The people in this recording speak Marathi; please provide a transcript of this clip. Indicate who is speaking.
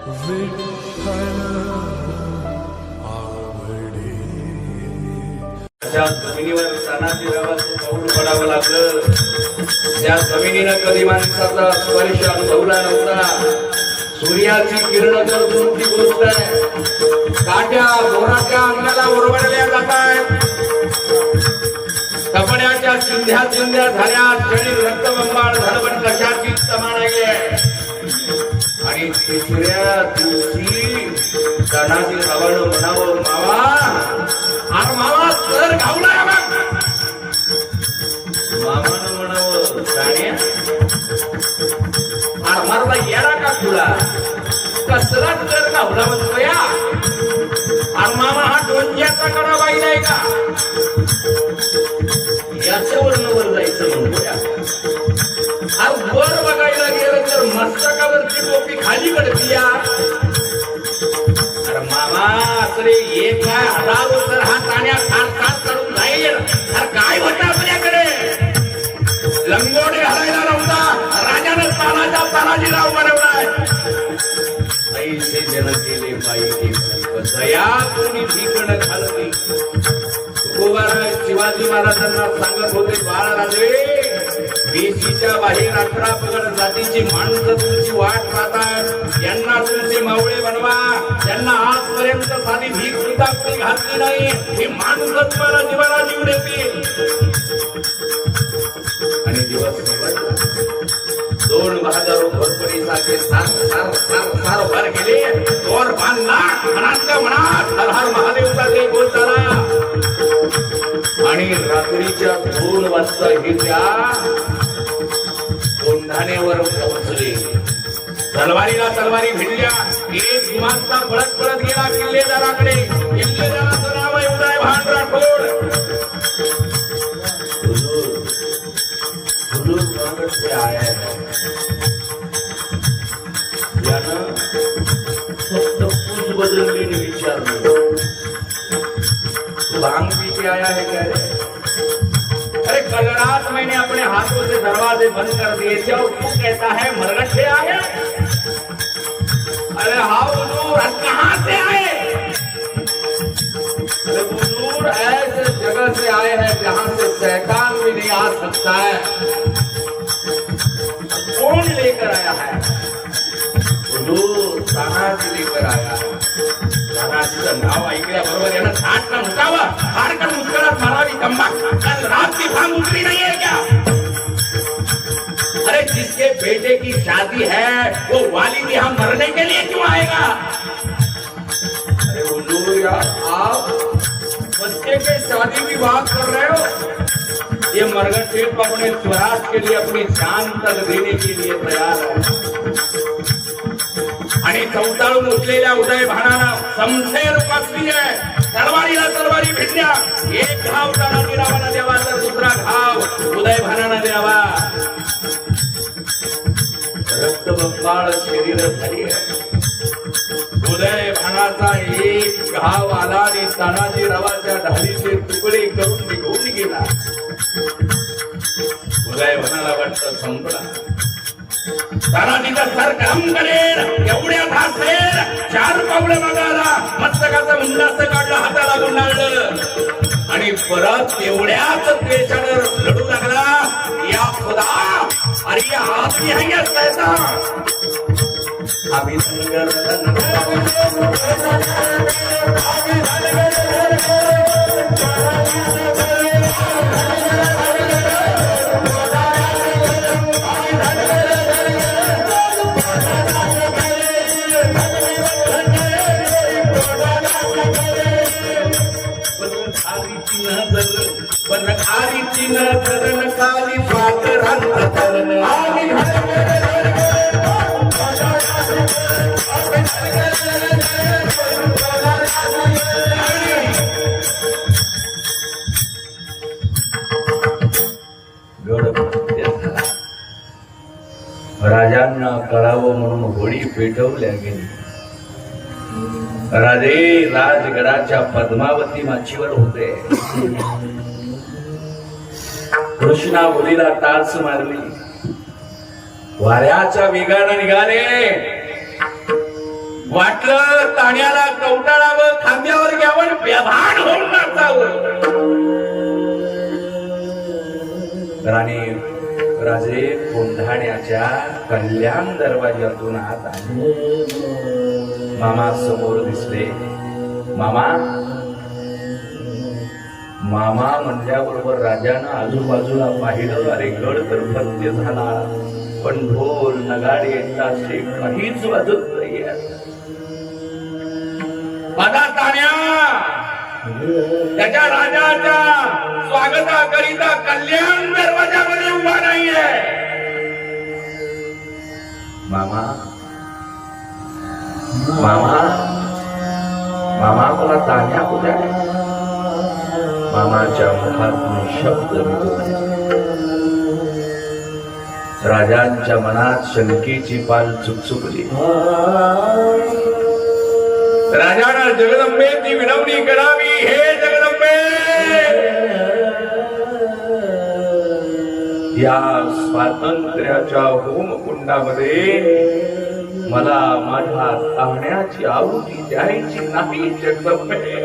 Speaker 1: ज्या जमिनीवर पाऊल पडावं लागलं. त्या जमिनीनं कधी माणसाचा स्पर्श अनुभवला नव्हता. सूर्याची किरण तर दूरची गोष्ट आहे? काट्या बोराच्या अंगाला ओरवडल्या जात आहेत. कपड्याच्या चिंध्या चिंध्या झाल्या. शरीर रक्तबंबाळ झालं कशाची तमा नाहीये तिसऱ्या दिवशी सणाची गावानं म्हणावं मावा अरे मावा तर गावलाय बघ मामानं म्हणावं जाण्या अरे मारला येडा का तुला कसला तर गावला म्हणतो या अरे मामा हा डोंग्याचा कडा बाई नाही का तिकडे बिया अरे मामा अरे एक काय हजार तर हा ताण्या फार खार करून जाईल अरे काय होतं आपल्याकडे? लंगोटे घालायला नव्हता राजानं तानाच्या तानाजीराव बनवलाय. पैसे जन केले पाहिजे दया कोणी भिकड घालवी तुकोबाराय शिवाजी महाराजांना सांगत होते बाळा बाळराजे देशीच्या बाहेर अठरा पगड जातीची माणसं तुमची वाट पाहतात. यांना तुमचे मावळे बनवा त्यांना आजपर्यंत साधी भीक सुद्धा कोणी घातली नाही. हे माणसं तुम्हाला जीवाला जीव देतील. आणि दिवस दोन बहादर घोरपडीसारखे सार सार सार सार भर गेले. दोर बांधला मनातल्या मनात हर हर महादेवचा ते बोलताना आणि रात्रीच्या दोन वाजता हे त्या पोहोचले. तलवारीला तलवारी भिडल्या. एक गुमास्ता पळत पळत गेला किल्लेदाराकडे. किल्लेदाराचं नाव आहे उदय भान राठोड यानं फक्त पूज बदललेली विचारलं. तू भांग पी के आया है क्या मैंने अपने हाथों से दरवाजे बंद कर दिए थे और तू कहता है मरगट से आए। अरे हाउ हुजूर कहां से आए? अरे हुजूर ऐसे जगह से आए हैं जहां से शैतान भी नहीं आ सकता है। कौन लेकर आया है? हुजूर तानाजी लेकर आया। है नाव यानं थाट ना मुकावं का मुस्करात मारावी तंबाख कल रात की भांग उतरी नहीं है। जिसके बेटे की शादी है वो वाली भी हम मरने के लिए क्यों आएगा? अरे आप बच्चे के शादी की बात कर रहे हो? ये मरगन सिर्फ अपने स्वराज के लिए अपनी जान तक देने के लिए तैयार है। आणि चौताळून उठलेल्या उदय भानानं समशेर उपासली आहे। तलवारीला तलवारी भिडल्या एक घाव तानाजीरावानं द्यावा तर दुसरा घाव। उदय भानानं द्यावा रक्तबंबाळ शरीर झाली उदय भानाचा एक घाव आला आणि तानाजी रावाच्या ढालीचे तुकडे करून निघून गेला. उदय म्हणाला वाटत संपला. तानाजीचा सर काम करेल एवढ्या भासेल चार पावलं मागाला मस्तकाचा मुंडास काढलं हाताला गुंडाळलं आणि परत एवढ्याच द्वेषानं लढू लागला. या खुदा. अरे या है नाही पैसा। अभिनंदन नजर पण खालीची नजर न खाली पाकरांत करण राजांना कळावं म्हणून होळी पेटवल्या गेली. राजे राजगडाच्या पद्मावती माचीवर होते. कृष्णा मुलीला टाच मारली. वाऱ्याच्या वेगानं निघाले. वाटलं ताण्याला कवटाळावं खांद्यावर घ्यावं व्यवहार होऊन नाचावं. राणी राजे कोंढाण्याच्या कल्याण दरवाज्यातून आत आले. मामा समोर दिसले. मामा? मामा म्हणल्याबरोबर राजानं आजूबाजूला पाहिलं अरे गड तर फत्य झाला. पण ढोल नगाडे ताशे काहीच वाजत नाही त्याच्या राजाच्या स्वागताकरिता कल्याण दरवाजामध्ये उभा नाहीये. मामा मामा मामा मला ताण्या कुठे मामाच्या मुखातून शब्द निघतो राजांच्या मनात शंकेची पाल चुकचुकली राजानं जगदंबेची विनवणी करावी हे जगदंबे या स्वातंत्र्याच्या होमकुंडामध्ये मला माझ्या सांगण्याची आवृत्ती द्यायची नाही जगदंबे.